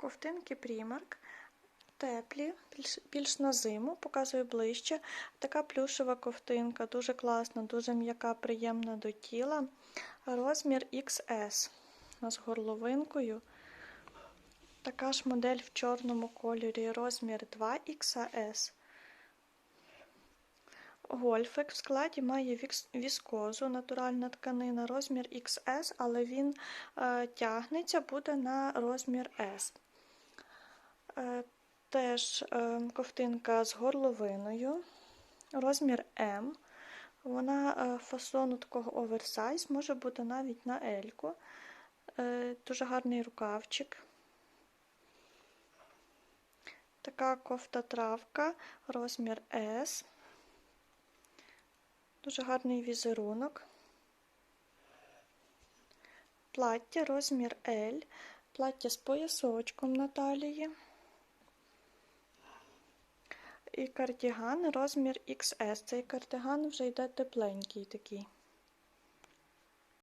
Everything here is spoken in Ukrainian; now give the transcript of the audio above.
Ковтинки Primark. Теплі, більш, більш на зиму, показую ближче. Така плюшева ковтинка, дуже класна, дуже м'яка, приємна до тіла. Розмір XS з горловинкою. Така ж модель в чорному кольорі, розмір 2XS. Гольфик в складі має віскозу, натуральна тканина, розмір XS, але він е, тягнеться, буде на розмір S. Е, теж е, ковтинка з горловиною, розмір М. Вона е, фасону такого оверсайз, може бути навіть на Ельку. Дуже гарний рукавчик. Така кофта травка, розмір S. Дуже гарний візерунок. Плаття розмір L. Плаття з поясочком на талії. І кардіган розмір XS. Цей кардиган вже йде тепленький такий.